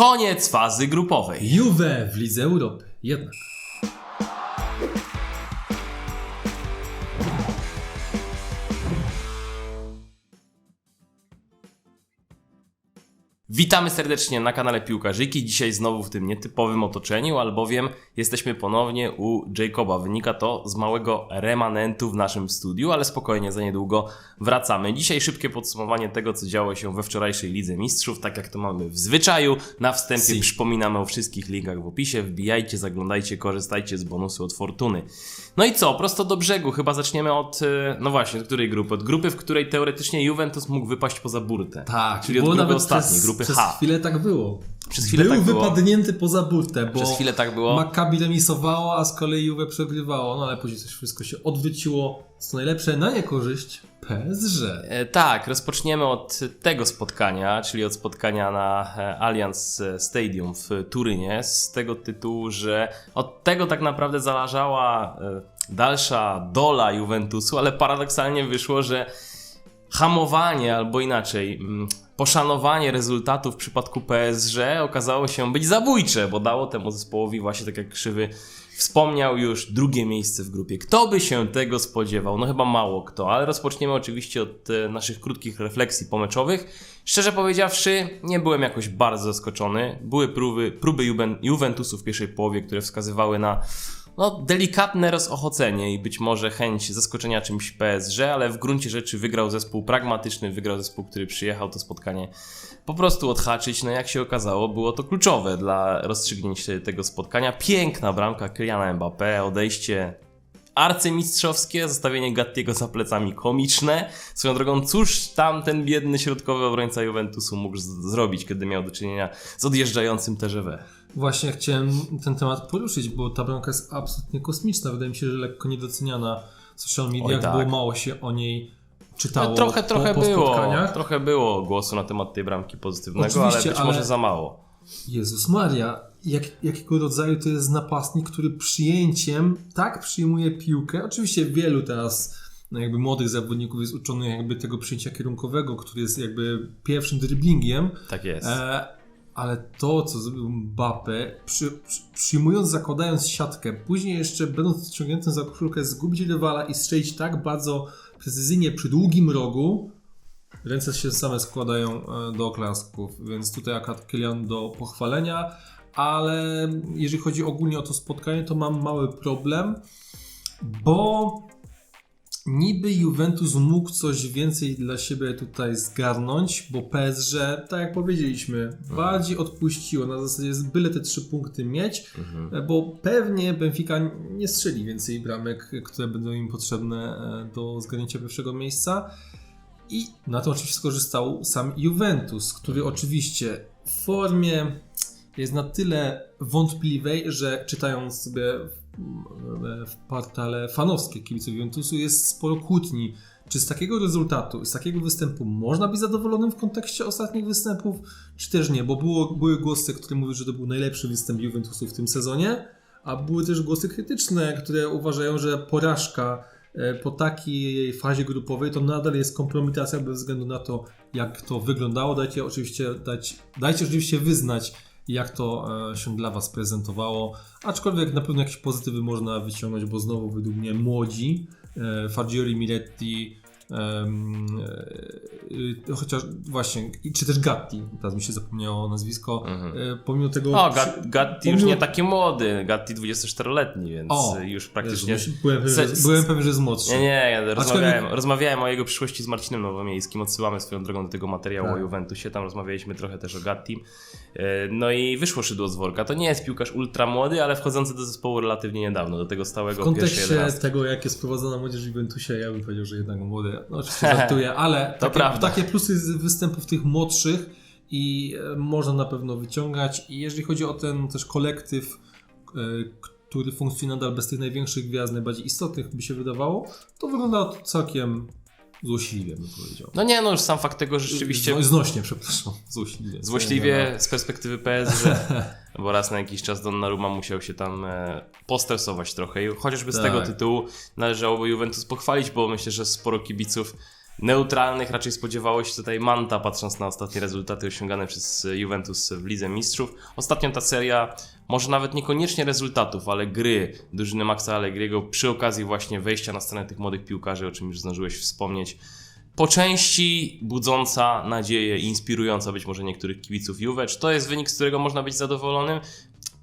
Koniec fazy grupowej. Juve w Lidze Europy. Jednak. Witamy serdecznie na kanale Piłkarzyki. Dzisiaj znowu w tym nietypowym otoczeniu, albowiem jesteśmy ponownie u Jacoba. Wynika to z małego remanentu w naszym studiu, ale spokojnie, za niedługo wracamy. Dzisiaj szybkie podsumowanie tego, co działo się we wczorajszej Lidze Mistrzów, tak jak to mamy w zwyczaju. Na wstępie Si. przypominamy o wszystkich linkach w opisie. Wbijajcie, zaglądajcie, korzystajcie z bonusu od Fortuny. No i co? Prosto do brzegu. Chyba zaczniemy od, e, no właśnie, od której grupy? Od grupy, w której teoretycznie Juventus mógł wypaść poza burtę. Tak, Czyli od grupy ostatniej, grupy przez H. chwilę tak było. Przez chwilę Był tak było. wypadnięty poza burtę, bo Przez chwilę tak było. Maccabi remisowało, a z kolei Juve przegrywało. No ale później coś wszystko się odwróciło. Co najlepsze, na niekorzyść PSG. E, Tak, rozpoczniemy od tego spotkania, czyli od spotkania na e, Allianz Stadium w Turynie, z tego tytułu, że od tego tak naprawdę zależała e, dalsza dola Juventusu, ale paradoksalnie wyszło, że hamowanie albo inaczej mm, poszanowanie rezultatów w przypadku PSG okazało się być zabójcze, bo dało temu zespołowi właśnie tak jak Krzywy wspomniał już drugie miejsce w grupie. Kto by się tego spodziewał? No chyba mało kto, ale rozpoczniemy oczywiście od e, naszych krótkich refleksji pomeczowych. Szczerze powiedziawszy, nie byłem jakoś bardzo zaskoczony. Były próby, próby Juven- Juventusu w pierwszej połowie, które wskazywały na no, delikatne rozochocenie i być może chęć zaskoczenia czymś PSG, ale w gruncie rzeczy wygrał zespół pragmatyczny, wygrał zespół, który przyjechał to spotkanie po prostu odhaczyć. No jak się okazało, było to kluczowe dla rozstrzygnięcia tego spotkania. Piękna bramka Kyliana Mbappé, odejście arcymistrzowskie, zostawienie Gattiego za plecami komiczne. Swoją drogą, cóż tam ten biedny środkowy obrońca Juventusu mógł zrobić, kiedy miał do czynienia z odjeżdżającym TGV? Właśnie chciałem ten temat poruszyć, bo ta bramka jest absolutnie kosmiczna. Wydaje mi się, że lekko niedoceniana w social mediach, tak. bo mało się o niej czytało No, trochę, po, trochę po było. spotkaniach. Trochę było głosu na temat tej bramki pozytywnego, Oczywiście, ale być ale- może za mało. Jezus Maria, jak, jakiego rodzaju to jest napastnik, który przyjęciem tak przyjmuje piłkę. Oczywiście wielu teraz no jakby młodych zawodników jest uczonych jakby tego przyjęcia kierunkowego, który jest jakby pierwszym dribblingiem, Tak jest. e, ale to, co zrobił Mbappe, przy, przy, przyjmując, zakładając siatkę, później jeszcze będąc ciągniętym za koszulkę, zgubić rywala i strzelić tak bardzo precyzyjnie przy długim rogu, Ręce się same składają e, do oklasków, więc tutaj akurat Kylian do pochwalenia, ale jeżeli chodzi ogólnie o to spotkanie, to mam mały problem, bo niby Juventus mógł coś więcej dla siebie tutaj zgarnąć, bo PSG, tak jak powiedzieliśmy, bardziej odpuściło, na zasadzie jest byle te trzy punkty mieć, Mhm. E, bo pewnie Benfica nie strzeli więcej bramek, które będą im potrzebne e, do zgarnięcia pierwszego miejsca. I na to oczywiście skorzystał sam Juventus, który oczywiście w formie jest na tyle wątpliwej, że czytając sobie w, w portale fanowskie kibiców Juventusu jest sporo kłótni. Czy z takiego rezultatu, z takiego występu można być zadowolonym w kontekście ostatnich występów, czy też nie? Bo było, były głosy, które mówiły, że to był najlepszy występ Juventusu w tym sezonie, a były też głosy krytyczne, które uważają, że porażka e, po takiej fazie grupowej to nadal jest kompromitacja bez względu na to, jak to wyglądało. Dajcie oczywiście, dać, dajcie oczywiście wyznać, jak to e, się dla Was prezentowało. Aczkolwiek na pewno jakieś pozytywy można wyciągnąć, bo znowu według mnie młodzi, e, Fagioli, Miretti, e, chociaż właśnie, czy też Gatti, teraz mi się zapomniało nazwisko, Mhm. e, pomimo tego... O, Gat- Gatti już pomimo- nie taki młody, Gatti 24-letni, więc O, już praktycznie... Jezu, byłem, pewien, że, byłem pewien, że jest młodszy. Nie, nie, ja rozmawiałem, rozmawiałem o jego przyszłości z Marcinem Nowomiejskim, odsyłamy swoją drogą do tego materiału Tak. o Juventusie, tam rozmawialiśmy trochę też o Gatti. No i wyszło szydło z worka. To nie jest piłkarz ultra młody, ale wchodzący do zespołu relatywnie niedawno, do tego W stałego pierwszej kontekście tego, jak jest prowadzona młodzież w Juventusie, ja bym powiedział, że jednak młody. No oczywiście żartuję, ale takie, takie plusy z występów tych młodszych i e, można na pewno wyciągać. I jeżeli chodzi o ten też kolektyw, e, który funkcjonuje nadal bez tych największych gwiazd, najbardziej istotnych by się wydawało, to wygląda to całkiem złośliwie, bym powiedział. No nie, no już sam fakt tego, że rzeczywiście Zno- Znośnie, przepraszam, złośliwie. Złośliwie z perspektywy PSG, bo raz na jakiś czas Donnarumma musiał się tam e, postresować trochę i chociażby z Tak. tego tytułu należałoby Juventus pochwalić, bo myślę, że sporo kibiców neutralnych raczej spodziewało się tutaj Manta, patrząc na ostatnie rezultaty osiągane przez Juventus w Lidze Mistrzów. Ostatnio ta seria, może nawet niekoniecznie rezultatów, ale gry drużyny Maxa Allegriego przy okazji właśnie wejścia na scenę tych młodych piłkarzy, o czym już zdążyłeś wspomnieć, po części budząca nadzieję, inspirująca być może niektórych kibiców Juve. Czy to jest wynik, z którego można być zadowolonym?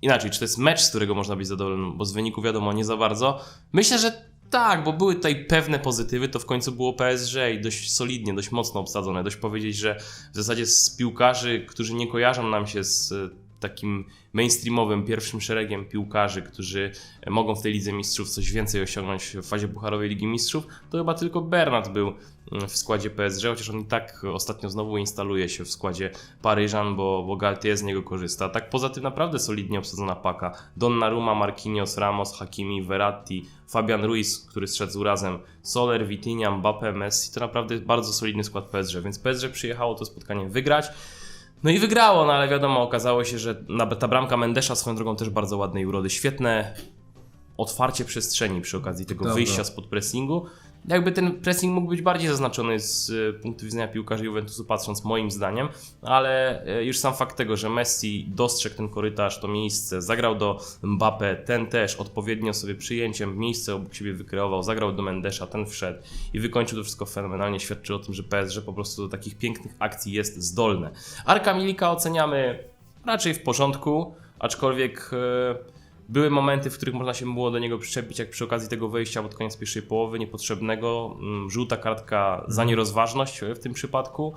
Inaczej, czy to jest mecz, z którego można być zadowolonym, bo z wyniku wiadomo nie za bardzo. Myślę, że tak, bo były tutaj pewne pozytywy, to w końcu było PSG i dość solidnie, dość mocno obsadzone. Dość powiedzieć, że w zasadzie z piłkarzy, którzy nie kojarzą nam się z takim mainstreamowym pierwszym szeregiem piłkarzy, którzy mogą w tej Lidze Mistrzów coś więcej osiągnąć w fazie Pucharowej Ligi Mistrzów, to chyba tylko Bernat był mm, w składzie PSG, chociaż on i tak ostatnio znowu instaluje się w składzie Paryżan, bo, bo Galtier z niego korzysta. Tak poza tym naprawdę solidnie obsadzona paka. Donnarumma, Marquinhos, Ramos, Hakimi, Verratti, Fabian Ruiz, który zszedł z urazem, Soler, Vitinha, Mbappé, Messi, to naprawdę bardzo solidny skład PSG, więc PSG przyjechało to spotkanie wygrać. No i wygrało, no ale wiadomo, okazało się, że ta bramka Mendesza swoją drogą też bardzo ładnej urody. Świetne otwarcie przestrzeni przy okazji tego Dobra. wyjścia spod pressingu. Jakby ten pressing mógł być bardziej zaznaczony z e, punktu widzenia piłkarzy Juventusu, patrząc moim zdaniem, ale e, już sam fakt tego, że Messi dostrzegł ten korytarz, to miejsce, zagrał do Mbappé, ten też odpowiednio sobie przyjęciem miejsce obok siebie wykreował, zagrał do Mendesza, ten wszedł i wykończył to wszystko fenomenalnie, świadczy o tym, że PSG po prostu do takich pięknych akcji jest zdolne. Arka Milika oceniamy raczej w porządku, aczkolwiek e, były momenty, w których można się było do niego przyczepić, jak przy okazji tego wejścia pod koniec pierwszej połowy, niepotrzebnego. Mm, Żółta kartka za nierozważność w tym przypadku.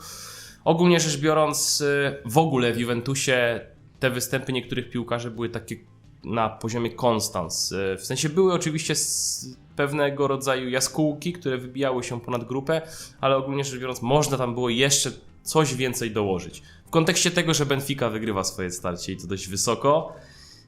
Ogólnie rzecz biorąc, y, w ogóle w Juventusie te występy niektórych piłkarzy były takie na poziomie konstans. Y, W sensie były oczywiście pewnego rodzaju jaskółki, które wybijały się ponad grupę, ale ogólnie rzecz biorąc, można tam było jeszcze coś więcej dołożyć. W kontekście tego, że Benfica wygrywa swoje starcie i to dość wysoko,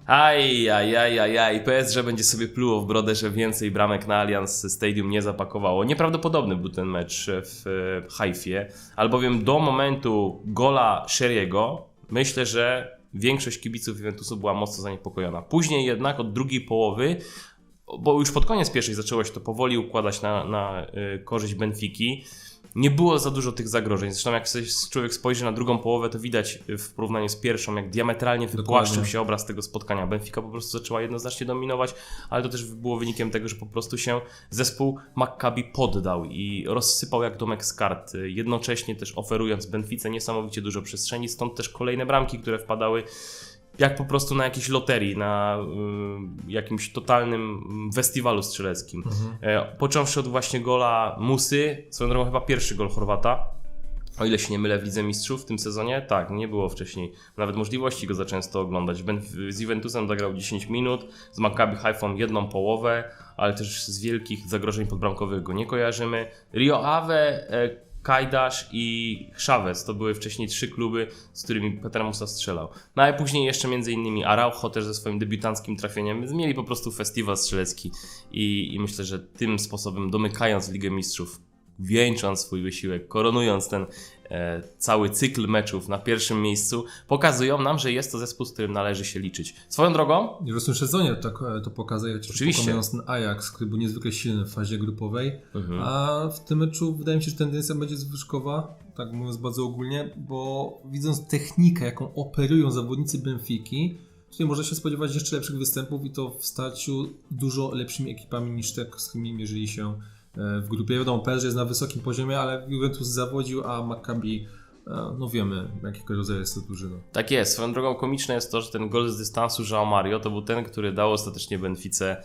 Aj, aj, aj, aj, aj. PSG będzie sobie pluło w brodę, że więcej bramek na Allianz Stadium nie zapakowało. Nieprawdopodobny był ten mecz w Haifie, albowiem do momentu gola Sheriego myślę, że większość kibiców Juventusu była mocno zaniepokojona. Później jednak od drugiej połowy, bo już pod koniec pierwszej zaczęło się to powoli układać na, na y, korzyść Benfiki. Nie było za dużo tych zagrożeń. Zresztą jak człowiek spojrzy na drugą połowę, to widać y, w porównaniu z pierwszą, jak diametralnie wypłaszczył Dokładnie. się obraz tego spotkania. Benfica po prostu zaczęła jednoznacznie dominować, ale to też było wynikiem tego, że po prostu się zespół Maccabi poddał i rozsypał jak domek z kart, jednocześnie też oferując Benfice niesamowicie dużo przestrzeni, stąd też kolejne bramki, które wpadały jak po prostu na jakiejś loterii, na y, jakimś totalnym festiwalu strzeleckim. E, począwszy od właśnie gola Musy, swoją drogą chyba pierwszy gol Chorwata, o ile się nie mylę w Lidze Mistrzów w tym sezonie, tak, nie było wcześniej nawet możliwości go za często oglądać. Ben, z Juventusem zagrał 10 minut, z Maccabi Haifą jedną połowę, ale też z wielkich zagrożeń podbramkowych go nie kojarzymy. Rio Ave, e, Kajdasz i Chavez to były wcześniej trzy kluby, z którymi Peter Musa strzelał. No a później jeszcze między innymi Araujo też ze swoim debiutanckim trafieniem, więc mieli po prostu festiwal strzelecki i, i myślę, że tym sposobem domykając Ligę Mistrzów wieńcząc swój wysiłek, koronując ten cały cykl meczów na pierwszym miejscu, pokazują nam, że jest to zespół, z którym należy się liczyć. Swoją drogą, w tym sezonie tak, e, to pokazuje, Oczywiście. pokonując ten Ajax, który był niezwykle silny w fazie grupowej, Mhm. a w tym meczu wydaje mi się, że tendencja będzie zwyżkowa, tak mówiąc bardzo ogólnie, bo widząc technikę, jaką operują zawodnicy Benfiki, tutaj można się spodziewać jeszcze lepszych występów i to w starciu dużo lepszymi ekipami niż te, z którymi mierzyli się e, w grupie. Wiadomo, PSG jest na wysokim poziomie, ale Juventus zawodził, a Maccabi, e, no wiemy, jakiego rodzaju jest to drużyna. tak jest. Swoją drogą komiczne jest to, że ten gol z dystansu João Mario to był ten, który dał ostatecznie Benfice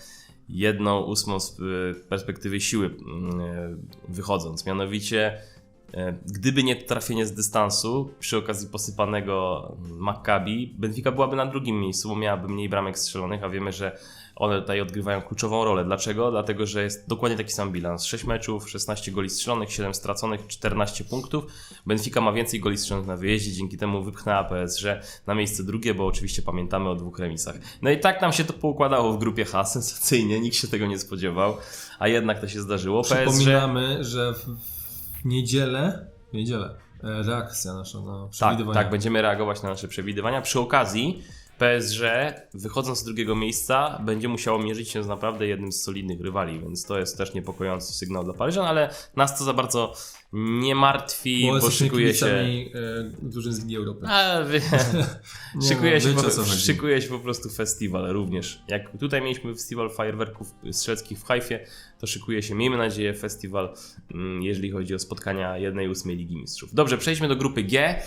jedną ósmą z y, perspektywy siły mm, wychodząc. Mianowicie, gdyby nie trafienie z dystansu przy okazji posypanego Maccabi, Benfica byłaby na drugim miejscu, bo miałaby mniej bramek strzelonych, a wiemy, że one tutaj odgrywają kluczową rolę. Dlaczego? Dlatego, że jest dokładnie taki sam bilans. 6 meczów, 16 goli strzelonych, 7 straconych, 14 punktów. Benfica ma więcej goli strzelonych na wyjeździe, dzięki temu wypchnęła PSG na miejsce drugie, bo oczywiście pamiętamy o dwóch remisach. No i tak nam się to poukładało w grupie H, sensacyjnie, nikt się tego nie spodziewał, a jednak to się zdarzyło. PSG Przypominamy, że w, niedzielę, w niedzielę e, reakcja nasza na Tak, przewidywania. tak, będziemy reagować na nasze przewidywania. Przy okazji PSG, wychodząc z drugiego miejsca, będzie musiało mierzyć się z naprawdę jednym z solidnych rywali, więc to jest też niepokojący sygnał dla Paryżan, ale nas to za bardzo nie martwi, Bo bo, szykuje się. e, drużyn z Ligi Europy. A, wie, szykuje, no, się wiecie, po, szykuje się po prostu festiwal również. Jak tutaj mieliśmy festiwal fajerwerków strzeleckich w Hajfie, to szykuje się, miejmy nadzieję, festiwal, mm, jeżeli chodzi o spotkania 1-8 Ligi Mistrzów. Dobrze, przejdźmy do grupy G.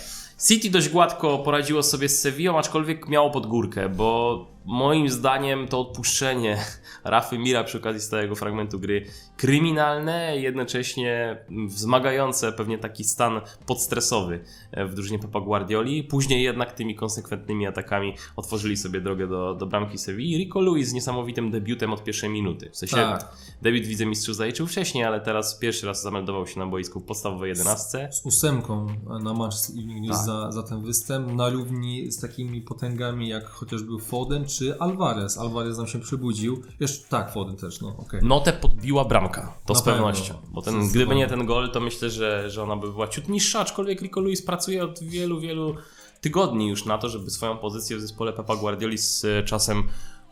City dość gładko poradziło sobie z Sevillą, aczkolwiek miało pod górkę, bo moim zdaniem to odpuszczenie Rafy Mira przy okazji stałego fragmentu gry kryminalne, jednocześnie wzmagające pewnie taki stan podstresowy e, w drużynie Pepa Guardioli. Później jednak tymi konsekwentnymi atakami otworzyli sobie drogę do, do bramki Sewilli. Rico Lewis z niesamowitym debiutem od pierwszej minuty. W sensie Tak. debiut wicemistrzów zaliczył wcześniej, ale teraz pierwszy raz zameldował się na boisku w podstawowej jedenastce. Z ósemką na Manchester Evening News Tak. za, za ten występ, na równi z takimi potęgami jak chociażby Foden czy Alvarez. Alvarez nam się przebudził. Jeszcze tak, Foden też, no okej. Notę podbiła bramka, to Na z pewno. pewnością. Bo ten, gdyby nie ten gol, to myślę, że, że ona by była ciut niższa, aczkolwiek Rico Lewis pracuje od wielu, wielu tygodni już na to, żeby swoją pozycję w zespole Pepa Guardioli z e, czasem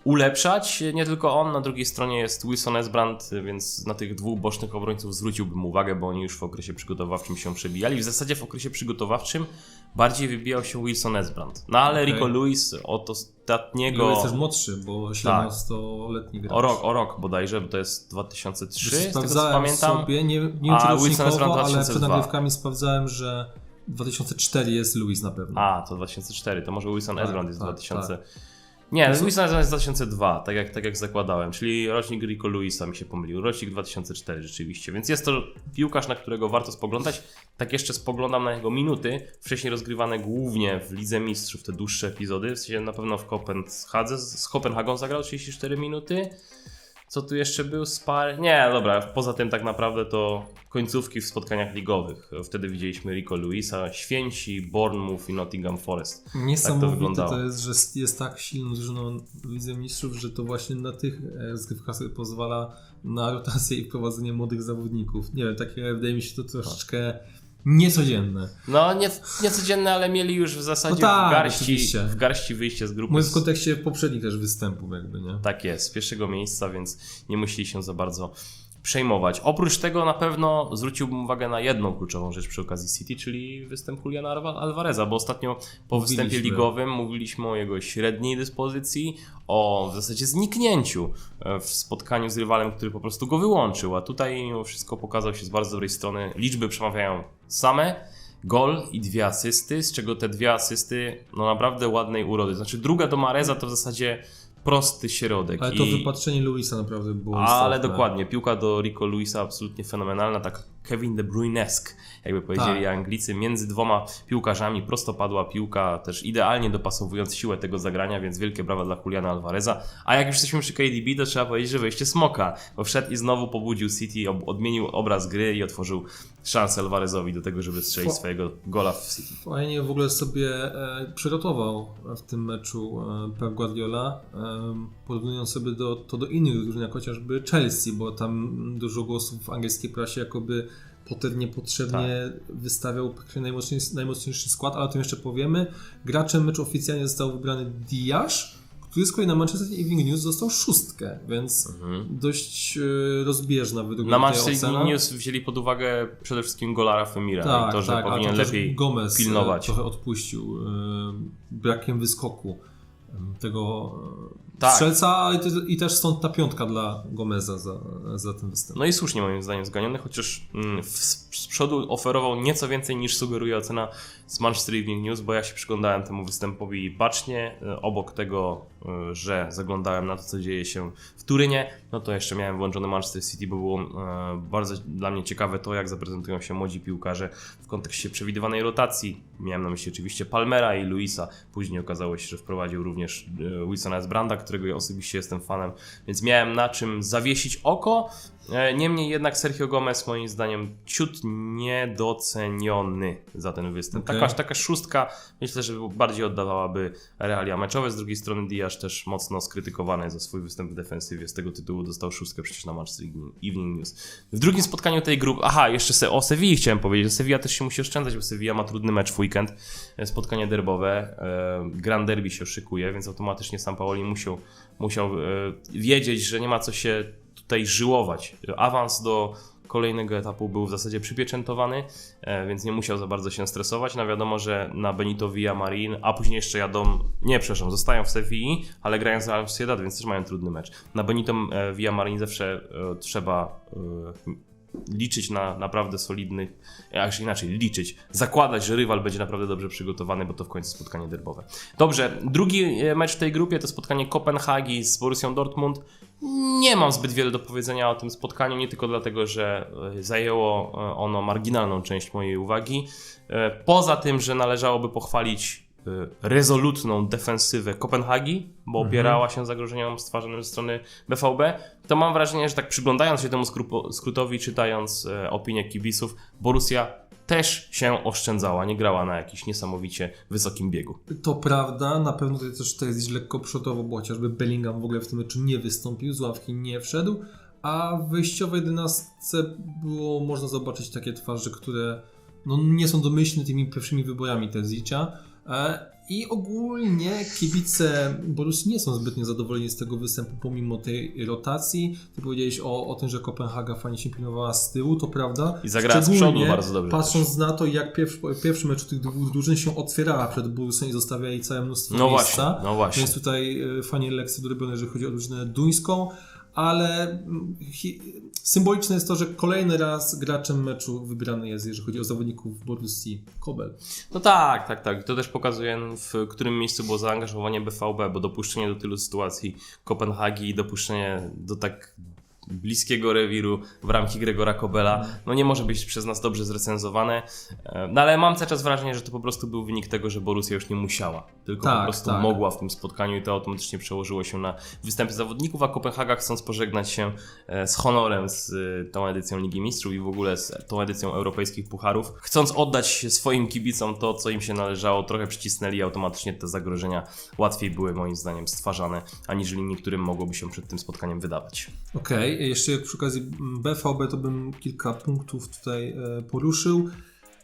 ulepszać. Nie tylko on, na drugiej stronie jest Wilson Esbrand, więc na tych dwóch bocznych obrońców zwróciłbym uwagę, bo oni już w okresie przygotowawczym się przebijali. W zasadzie w okresie przygotowawczym bardziej wybijał się Wilson Esbrand. No ale Okej. Rico Lewis od ostatniego... Jest też młodszy, bo 17-letni gracz. O rok, o rok bodajże, bo to jest 2003, z tego co pamiętam. sobie, nie, nie A, Wilson Esbrand rocznikowo, ale przed 2002. nagrywkami sprawdzałem, że 2004 jest Luis na pewno. A, to 2004, to może Wilson Tak, Esbrand jest tak, 2000. tak. Nie, Wilson Esbrand jest 2002, tak jak, tak jak zakładałem, czyli rocznik Rico Lewisa mi się pomylił, rocznik 2004 rzeczywiście, więc jest to piłkarz, na którego warto spoglądać. Tak jeszcze spoglądam na jego minuty, wcześniej rozgrywane głównie w Lidze Mistrzów, te dłuższe epizody, w sensie na pewno w Kopenhadze, z Kopenhagą zagrał 34 minuty. Co tu jeszcze był? Spar... Nie, dobra, poza tym tak naprawdę to końcówki w spotkaniach ligowych. Wtedy widzieliśmy Rico Lewisa, Święci, Bournemouth i Nottingham Forest. Niesamowite to, wyglądało. jest, że jest tak silną drużyną Lidze Mistrzów, że to właśnie na tych e, rozgrywkach sobie pozwala na rotację i wprowadzenie młodych zawodników. Nie wiem, takie wydaje mi się to troszeczkę niecodzienne. No, nie, niecodzienne, ale mieli już w zasadzie No tak, w, garści, oczywiście. w garści wyjście z grupy. Mówię w kontekście poprzednich też występów jakby, nie? Tak jest, z pierwszego miejsca, więc nie musieli się za bardzo przejmować. Oprócz tego na pewno zwróciłbym uwagę na jedną kluczową rzecz przy okazji City, czyli występ Juliana Alva- Alvareza, bo ostatnio po występie Mówiliśmy. ligowym mówiliśmy o jego średniej dyspozycji, o w zasadzie zniknięciu e, w spotkaniu z rywalem, który po prostu go wyłączył, a tutaj mimo wszystko pokazał się z bardzo dobrej strony. Liczby przemawiają same. Gol i dwie asysty, z czego te dwie asysty no naprawdę ładnej urody. Znaczy druga do Mareza to w zasadzie prosty środek. Ale to i... wypatrzenie Luisa naprawdę było Ale istotne. dokładnie, piłka do Rico Luisa absolutnie fenomenalna, tak Kevin De Bruynesk, jakby powiedzieli Tak. Anglicy, między dwoma piłkarzami prosto padła piłka, też idealnie dopasowując siłę tego zagrania, więc wielkie brawa dla Juliana Alvareza. A jak już jesteśmy przy KDB, to trzeba powiedzieć, że wejście Smoka, bo wszedł i znowu pobudził City, odmienił obraz gry i otworzył szansę Alvarezowi do tego, żeby strzelić swojego gola w City. Fajnie w ogóle sobie e, przygotował w tym meczu e, Pep Guardiola, e, porównując sobie do, to do innych drużyn, jak chociażby Chelsea, bo tam dużo głosów w angielskiej prasie jakoby Potter niepotrzebnie wystawiał praktycznie najmocniejszy, najmocniejszy skład, ale o tym jeszcze powiemy. Graczem meczu oficjalnie został wybrany Diasz, który z kolei na Manchester Evening News dostał szóstkę, więc dość e, rozbieżna według mnie Na Manchester. Evening News wzięli pod uwagę przede wszystkim golara Femira Tak, i to, że tak, powinien to lepiej Gomez e, pilnować. trochę odpuścił e, brakiem wyskoku tego Tak. strzelca, ale i też stąd ta piątka dla Gomeza za, za ten występ. No i słusznie moim zdaniem zganiony, chociaż mm, z przodu oferował nieco więcej niż sugeruje ocena z Manchester Evening News, bo ja się przyglądałem temu występowi bacznie, e, obok tego, że zaglądałem na to, co dzieje się w Turynie, no to jeszcze miałem włączony Manchester City, bo było e, bardzo dla mnie ciekawe to, jak zaprezentują się młodzi piłkarze w kontekście przewidywanej rotacji. Miałem na myśli oczywiście Palmera i Luisa, później okazało się, że wprowadził również e, Wilsona Esbranda, którego ja osobiście jestem fanem, więc miałem na czym zawiesić oko. E, Niemniej jednak Sergio Gomez moim zdaniem ciut niedoceniony za ten występ. Okej. Taka, taka szóstka myślę, że bardziej oddawałaby realia meczowe. Z drugiej strony Diaz też mocno skrytykowany za swój występ w defensywie. Z tego tytułu dostał szóstkę przecież na Match Evening News. W drugim spotkaniu tej grupy, aha, jeszcze se, o Sevilla chciałem powiedzieć. Sevilla też się musi oszczędzać, bo Sevilla ma trudny mecz w weekend, e, spotkanie derbowe. E, Grand Derby się szykuje, więc automatycznie sam Paoli musiał, musiał wiedzieć, że nie ma co się tutaj żyłować. Awans do kolejnego etapu był w zasadzie przypieczętowany, e, więc nie musiał za bardzo się stresować. No wiadomo, że na Benito Villamarin, a później jeszcze jadą, nie przepraszam, zostają w Sevilla, ale grają za Real Sociedad, więc też mają trudny mecz. Na Benito e, Villamarin zawsze e, trzeba liczyć na naprawdę solidnych, jak inaczej, liczyć, zakładać, że rywal będzie naprawdę dobrze przygotowany, bo to w końcu spotkanie derbowe. Dobrze, drugi mecz w tej grupie to spotkanie Kopenhagi z Borussią Dortmund. Nie mam zbyt wiele do powiedzenia o tym spotkaniu, nie tylko dlatego, że e, zajęło e, ono marginalną część mojej uwagi. E, poza tym, że należałoby pochwalić rezolutną defensywę Kopenhagi, bo mhm. opierała się zagrożeniom stwarzanym ze strony BVB, to mam wrażenie, że tak przyglądając się temu skrótowi, czytając opinie kibiców, Borussia też się oszczędzała, nie grała na jakimś niesamowicie wysokim biegu. To prawda, na pewno tutaj też to jest lekko przodowo, bo chociażby Bellingham w ogóle w tym meczu nie wystąpił, z ławki nie wszedł, a w wyjściowej 11 było można zobaczyć takie twarze, które no, nie są domyślne tymi pierwszymi wyborami Terzicia. E, i ogólnie kibice Borussii nie są zbytnio zadowoleni z tego występu pomimo tej rotacji. Ty powiedziałeś o, o tym, że Kopenhaga fajnie się pilnowała z tyłu, to prawda. I zagrała z przodu bardzo dobrze. Patrząc też. na to, jak pierwszy, pierwszy mecz tych dwóch drużyn się otwierała przed Borussią i zostawiali całe mnóstwo no miejsca. Właśnie, no właśnie. Więc tutaj e, fajnie lekcje dorobione, jeżeli chodzi o drużynę duńską ale mm, symboliczne jest to, że kolejny raz graczem meczu wybrany jest, jeżeli chodzi o zawodników Borussii, Kobel. No tak, tak, tak. To też pokazuje, w którym miejscu było zaangażowanie BVB, bo dopuszczenie do tylu sytuacji Kopenhagi i dopuszczenie do tak bliskiego rewiru w ramki Gregora Kobela, no nie może być przez nas dobrze zrecenzowane. E, no ale mam cały czas wrażenie, że to po prostu był wynik tego, że Borussia już nie musiała, tylko tak, po prostu tak. mogła w tym spotkaniu i to automatycznie przełożyło się na występy zawodników, a Kopenhaga chcąc pożegnać się e, z honorem z e, tą edycją Ligi Mistrzów i w ogóle z tą edycją europejskich pucharów, chcąc oddać swoim kibicom to, co im się należało, trochę przycisnęli i automatycznie te zagrożenia łatwiej były moim zdaniem stwarzane, aniżeli niektórym mogłoby się przed tym spotkaniem wydawać. Okej, okay jeszcze przy okazji BVB to bym kilka punktów tutaj e, poruszył.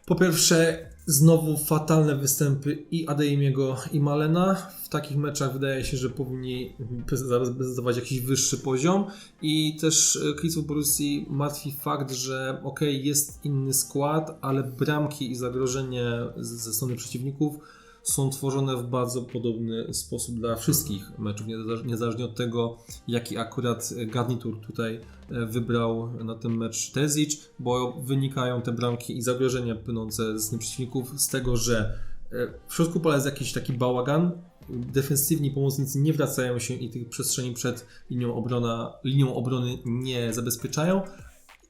Po pierwsze, znowu fatalne występy i Adeyemiego i Malena. W takich meczach wydaje się, że powinni zdawać jakiś wyższy poziom. I też e, kibiców Borussii martwi fakt, że ok, jest inny skład, ale bramki i zagrożenie ze strony przeciwników są tworzone w bardzo podobny sposób dla wszystkich meczów, niezależnie od tego, jaki akurat garnitur tutaj e, wybrał na ten mecz Tezic, bo wynikają te bramki i zagrożenia płynące z przeciwników z tego, że e, w środku pola jest jakiś taki bałagan, defensywni pomocnicy nie wracają się i tych przestrzeni przed linią, obrona, linią obrony nie zabezpieczają,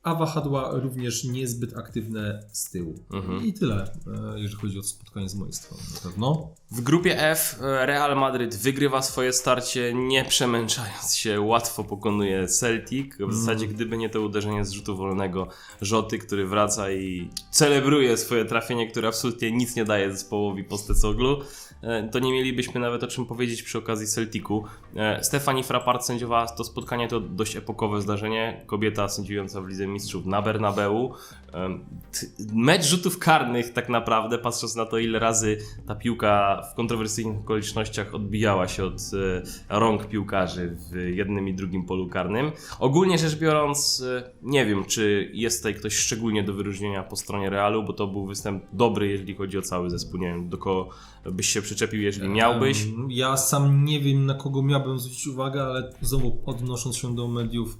a wahadła również niezbyt aktywne z tyłu. Mhm. I tyle, e, jeżeli chodzi o to spotkanie z mojej strony na pewno. W grupie F e, Real Madryt wygrywa swoje starcie, nie przemęczając się, łatwo pokonuje Celtic. W mm. zasadzie, gdyby nie to uderzenie z rzutu wolnego Rzoty, który wraca i celebruje swoje trafienie, które absolutnie nic nie daje zespołowi Postecoglu, to nie mielibyśmy nawet o czym powiedzieć przy okazji Celticu. Stefani Frappart sędziowała to spotkanie, to dość epokowe zdarzenie. Kobieta sędziująca w Lidze Mistrzów na Bernabeu. Mecz rzutów karnych tak naprawdę, patrząc na to ile razy ta piłka w kontrowersyjnych okolicznościach odbijała się od e, rąk piłkarzy w jednym i drugim polu karnym. Ogólnie rzecz biorąc, e, nie wiem, czy jest tutaj ktoś szczególnie do wyróżnienia po stronie Realu, bo to był występ dobry, jeżeli chodzi o cały zespół. Nie wiem, do kogo byś się przyczepił, jeżeli miałbyś. Ja sam nie wiem, na kogo miałbym zwrócić uwagę, ale znowu odnosząc się do mediów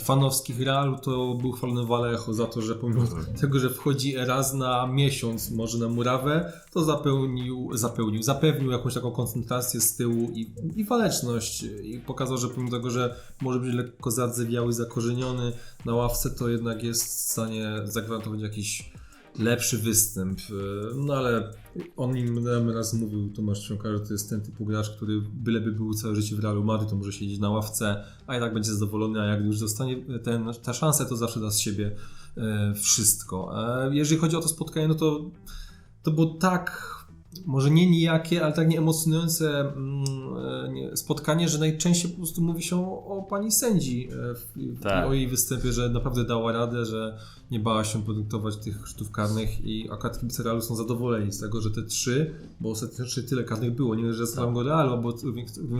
fanowskich Realu to był chwalony Vallejo za to, że pomimo mhm. tego, że wchodzi raz na miesiąc może na murawę, to zapełnił, zapełnił, zapewnił jakąś taką koncentrację z tyłu i, i waleczność i pokazał, że pomimo tego, że może być lekko zardzewiały, zakorzeniony na ławce, to jednak jest w stanie zagwarantować jakiś lepszy występ. No ale on im raz mówił, Tomasz Trząka, że to jest ten typu gracz, który byleby był całe życie w Realu Madryt, to może siedzieć na ławce, a i tak będzie zadowolony, a jak już dostanie ten, tę szansę, to zawsze da z siebie e, wszystko. E, jeżeli chodzi o to spotkanie, no to to było tak może nie nijakie, ale tak nie emocjonujące, mm, spotkanie, że najczęściej po prostu mówi się o, o pani sędzi, e, w, Tak. o jej występie, że naprawdę dała radę, że nie bała się podyktować tych rzutów karnych i akurat kibice Realu są zadowoleni z tego, że te trzy, bo ostatecznie tyle karnych było, nie że z samego Realu, bo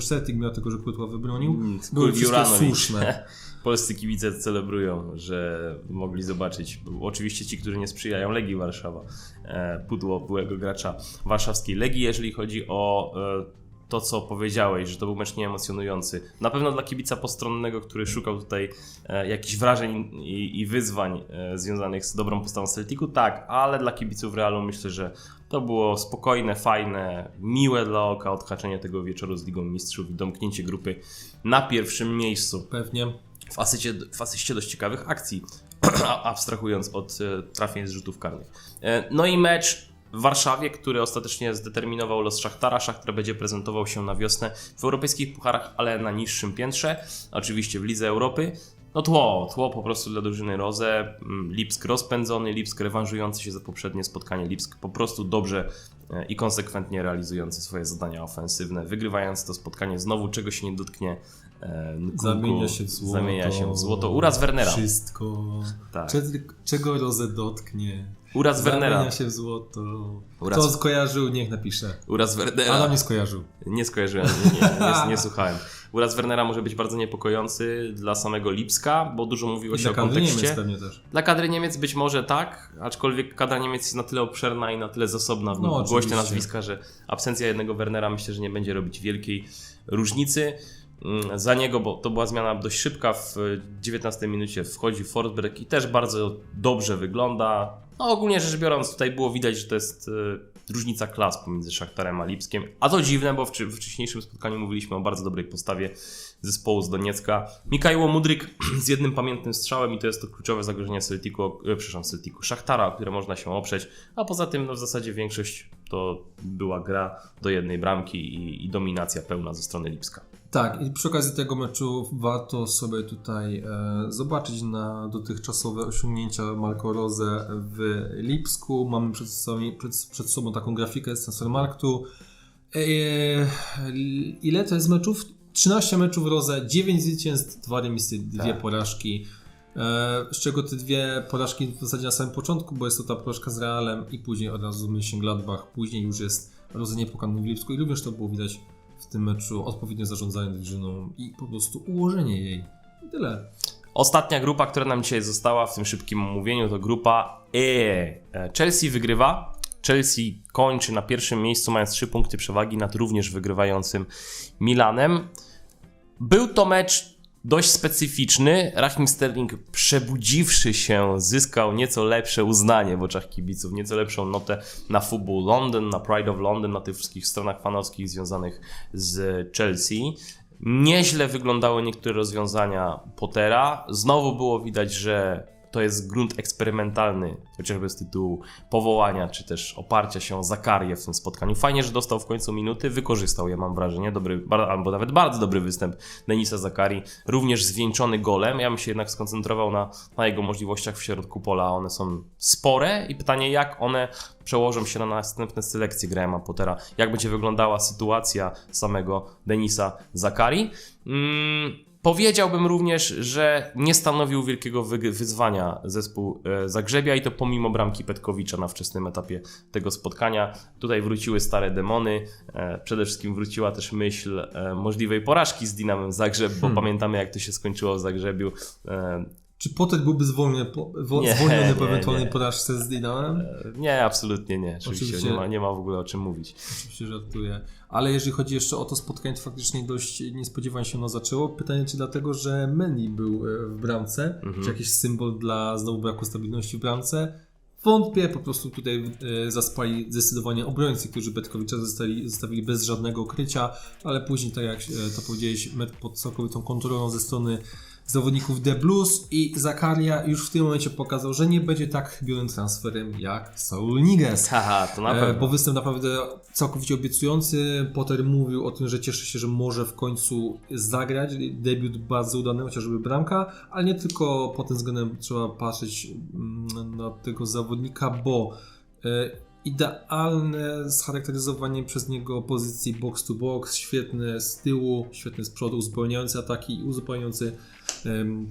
Celtic miał tego, że Courtois wybronił, Mm, były Juranovic. słuszne. Polscy kibice celebrują, że mogli zobaczyć. Oczywiście ci, którzy nie sprzyjają Legii Warszawa. E, Pudło byłego gracza warszawskiej Legii, jeżeli chodzi o e, to, co powiedziałeś, że to był mecz nieemocjonujący. Na pewno dla kibica postronnego, który szukał tutaj e, jakichś wrażeń i, wyzwań związanych z dobrą postawą Celticu, tak, ale dla kibiców Realu myślę, że to było spokojne, fajne, miłe dla oka odhaczenie tego wieczoru z Ligą Mistrzów i domknięcie grupy na pierwszym miejscu Pewnie. W asyście, w asyście dość ciekawych akcji, abstrahując od e, trafień z rzutów karnych. E, No i mecz w Warszawie, który ostatecznie zdeterminował los Szachtara. Szachtar będzie prezentował się na wiosnę w europejskich pucharach, ale na niższym piętrze, oczywiście w Lidze Europy. No tło, tło po prostu dla drużyny Roze. Mm, Lipsk rozpędzony, Lipsk rewanżujący się za poprzednie spotkanie. Lipsk po prostu dobrze e, i konsekwentnie realizujący swoje zadania ofensywne, wygrywając to spotkanie znowu, czego się nie dotknie e, Nkunku. Zamienia się w złoto. Zamienia się w złoto. Uraz Wernera. Wszystko. Tak. Czego, Rozę dotknie? Uraz Wernera. Zamienia się w złoto. Uraz- Kto skojarzył, niech napisze. Uraz Wernera. Adam nie skojarzył. Nie skojarzyłem, nie, nie, nie, nie słuchałem. Uraz Wernera może być bardzo niepokojący dla samego Lipska, bo dużo mówiło się o kontekście. Niemiec pewnie też. Dla kadry Niemiec być może tak, aczkolwiek kadra Niemiec jest na tyle obszerna i na tyle zasobna w No, głośne nazwiska, że absencja jednego Wernera myślę, że nie będzie robić wielkiej różnicy. Mm, Za niego, bo to była zmiana dość szybka, w 19 minucie wchodzi Forsberg i też bardzo dobrze wygląda. No ogólnie rzecz biorąc tutaj było widać, że to jest e, różnica klas pomiędzy Szachtarem a Lipskiem. A to dziwne, bo w, w wcześniejszym spotkaniu mówiliśmy o bardzo dobrej postawie zespołu z Doniecka. Mikajło Mudryk z jednym pamiętnym strzałem i to jest to kluczowe zagrożenie Celticu, e, przepraszam, Celticu, Szachtara, o które można się oprzeć, a poza tym no, w zasadzie większość to była gra do jednej bramki i, i dominacja pełna ze strony Lipska. Tak, i przy okazji tego meczu warto sobie tutaj e, zobaczyć na dotychczasowe osiągnięcia Marco Rose w Lipsku. Mamy przed sobą, przed, przed sobą taką grafikę z Transfermarktu. E, ile to jest meczów? 13 meczów Rose, 9 zwycięstw, 2 remisy, 2 Tak. porażki. E, z czego te dwie porażki w zasadzie na samym początku, bo jest to ta porażka z Realem i później od razu Mönchengladbach, później już jest Rose niepokany w Lipsku i również to było widać w tym meczu odpowiednio zarządzanie drużyną i po prostu ułożenie jej. I tyle. Ostatnia grupa, która nam dzisiaj została w tym szybkim omówieniu, to grupa E. Chelsea wygrywa. Chelsea kończy na pierwszym miejscu, mając 3 punkty przewagi nad również wygrywającym Milanem. Był to mecz dość specyficzny. Raheem Sterling, przebudziwszy się, zyskał nieco lepsze uznanie w oczach kibiców, nieco lepszą notę na Football London, na Pride of London, na tych wszystkich stronach fanowskich związanych z Chelsea. Nieźle wyglądały niektóre rozwiązania Pottera. Znowu było widać, że to jest grunt eksperymentalny, chociażby z tytułu powołania, czy też oparcia się o Zakarię w tym spotkaniu. Fajnie, że dostał w końcu minuty, wykorzystał je, mam wrażenie, dobry, albo nawet bardzo dobry występ Denisa Zakari, również zwieńczony golem. Ja bym się jednak skoncentrował na, na jego możliwościach w środku pola, one są spore i pytanie, jak one przełożą się na następne selekcje Grahama Pottera, jak będzie wyglądała sytuacja samego Denisa Zakari. Mm, Powiedziałbym również, że nie stanowił wielkiego wy- wyzwania zespół e, Zagrzebia i to pomimo bramki Petkowicza na wczesnym etapie tego spotkania. Tutaj wróciły stare demony, e, przede wszystkim wróciła też myśl e, możliwej porażki z Dinamem Zagrzeb, bo Hmm. pamiętamy jak to się skończyło w Zagrzebiu. E, Czy Potter byłby zwolniony po, Nie, zwolniony po ewentualnej porażce z Dinamem? Nie, absolutnie nie. Oczywiście, Oczywiście. Nie, ma, nie ma w ogóle o czym mówić. Oczywiście żartuję. Ale jeżeli chodzi jeszcze o to spotkanie, to faktycznie dość niespodziewanie się ono zaczęło. Pytanie, czy dlatego, że Mendy był e, w bramce, Mhm. czy jakiś symbol dla znowu braku stabilności w bramce? Wątpię, po prostu tutaj e, zaspali zdecydowanie obrońcy, którzy Betkowicza zostali, zostawili bez żadnego krycia, ale później, tak jak e, to powiedziałeś, mecz pod całkowitą kontrolą ze strony zawodników The Blues i Zakaria już w tym momencie pokazał, że nie będzie tak chybionym transferem jak Saul Niguez. Haha, to na E, pewno. Bo występ naprawdę całkowicie obiecujący. Potter mówił o tym, że cieszy się, że może w końcu zagrać. Debiut bardzo udany, chociażby bramka, ale nie tylko pod tym względem trzeba patrzeć mm, na tego zawodnika, bo e, idealne scharakteryzowanie przez niego pozycji box to box, świetne z tyłu, świetne z przodu, uzupełniające ataki i uzupełniające em,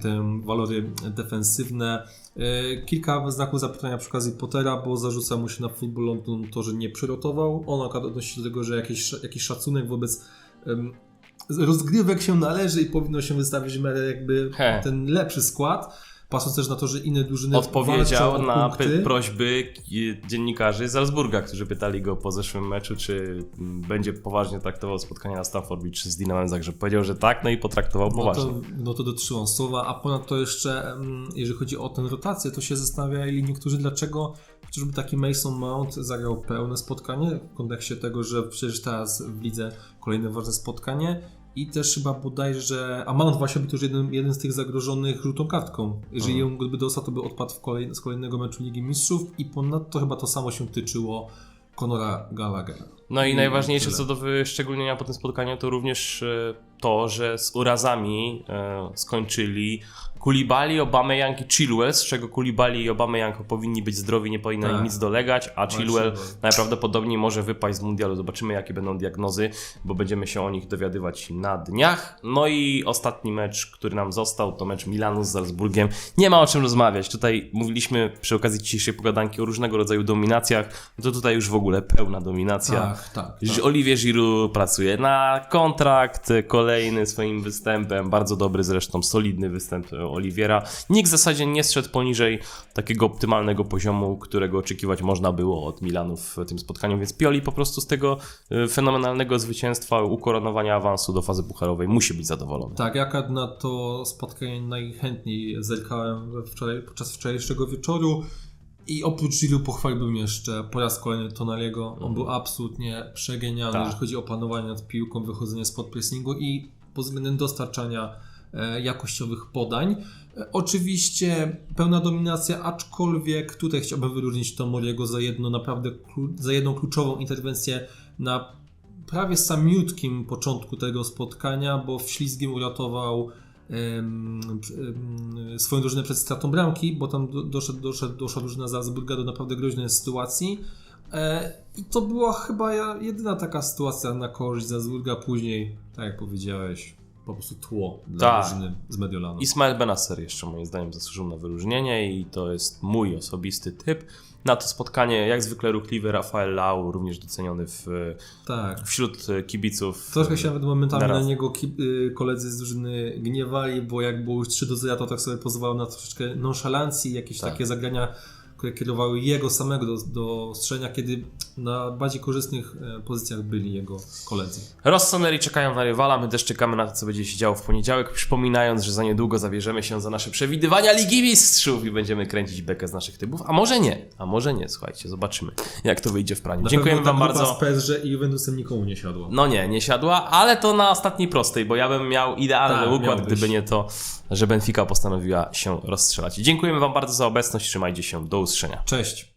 te walory defensywne. E, Kilka znaków zapytania przy okazji Pottera, bo zarzuca mu się na Football London to, że nie przyrotował. On odnosi się do tego, że jakiś, jakiś szacunek wobec rozgrywek się należy i powinno się wystawić w miarę jakby He. ten lepszy skład. Patrząc też na to, że inne drużyny Odpowiedział na punkty. prośby dziennikarzy z Salzburga, którzy pytali go po zeszłym meczu, czy mm, będzie poważnie traktował spotkanie na Stamford Bridge z Dinamem Zagrzeb. Powiedział, że tak, no i potraktował No poważnie. to, no to dotrzymał słowa, a ponadto jeszcze, mm, jeżeli chodzi o tę rotację, to się zastanawiali niektórzy, dlaczego chociażby taki Mason Mount zagrał pełne spotkanie w kontekście tego, że przecież teraz w lidze kolejne ważne spotkanie i też chyba bodajże, a Mount właśnie był też jeden, jeden z tych zagrożonych żółtą kartką. Jeżeli Mhm. ją gdyby dostał, to by odpadł w kolej, z kolejnego meczu Ligi Mistrzów i ponadto chyba to samo się tyczyło Conora Gallaghera. No i I najważniejsze tyle. co do wyszczególnienia po tym spotkaniu to również e, to, że z urazami e, skończyli Kulibali, Obameyang i Chilwell, z czego Kulibali i Obameyang powinni być zdrowi, nie powinno im Tak. nic dolegać, a Chilwell najprawdopodobniej może wypaść z mundialu. Zobaczymy jakie będą diagnozy, bo będziemy się o nich dowiadywać na dniach. No i ostatni mecz, który nam został, to mecz Milanu z Salzburgiem. Nie ma o czym rozmawiać. Tutaj mówiliśmy przy okazji dzisiejszej pogadanki o różnego rodzaju dominacjach, to tutaj już w ogóle pełna dominacja. Tak, tak. tak. Olivier Giroud pracuje na kontrakt kolejny swoim występem, bardzo dobry zresztą, solidny występ Oliviera. Nikt w zasadzie nie zszedł poniżej takiego optymalnego poziomu, którego oczekiwać można było od Milanu w tym spotkaniu, więc Pioli po prostu z tego y, fenomenalnego zwycięstwa, ukoronowania awansu do fazy pucharowej musi być zadowolony. Tak, ja na to spotkanie najchętniej zerkałem wczoraj, podczas wczorajszego wieczoru i oprócz Gilu pochwaliłbym jeszcze po raz kolejny Tonaliego. On był absolutnie przegenialny, Tak. jeżeli chodzi o panowanie nad piłką, wychodzenie spod pressingu i pod względem dostarczania e, jakościowych podań. E, oczywiście pełna dominacja, aczkolwiek tutaj chciałbym wyróżnić Tomoriego za jedno naprawdę za jedną kluczową interwencję na prawie samiutkim początku tego spotkania, bo w ślizgiem uratował em, swoją drużynę przed stratą bramki, bo tam do, doszedł, doszedł, doszła drużyna Salzburga do naprawdę groźnej sytuacji. E, I to była chyba jedyna taka sytuacja na korzyść Salzburga. Później, tak jak powiedziałeś, po prostu tło dla Tak. drużyny z Mediolanu. Ismael Benasser jeszcze moim zdaniem zasłużył na wyróżnienie i to jest mój osobisty typ. Na to spotkanie jak zwykle ruchliwy Rafael Lau, również doceniony w, Tak. wśród kibiców. Troszkę się nawet momentami Teraz. na niego y, koledzy z drużyny gniewali, bo jak było już 3 do 0, to tak sobie pozwalał na troszeczkę nonszalancji, jakieś Tak. takie zagrania, które kierowały jego samego do, do strzelenia, kiedy na bardziej korzystnych e, pozycjach byli jego koledzy. Rossoneri czekają na rywala, my też czekamy na to, co będzie się działo w poniedziałek, przypominając, że za niedługo zabierzemy się za nasze przewidywania Ligi Mistrzów i będziemy kręcić bekę z naszych typów, a może nie, a może nie, słuchajcie, zobaczymy, jak to wyjdzie w praniu. Na Dziękujemy Wam bardzo. z PSG i Juventusem nikomu nie siadła. No nie, nie siadła, ale to na ostatniej prostej, bo ja bym miał idealny Tak, układ, gdyby nie to, że Benfica postanowiła się rozstrzelać. Dziękujemy Wam bardzo za obecność, trzymajcie się, do usłyszenia. Cześć!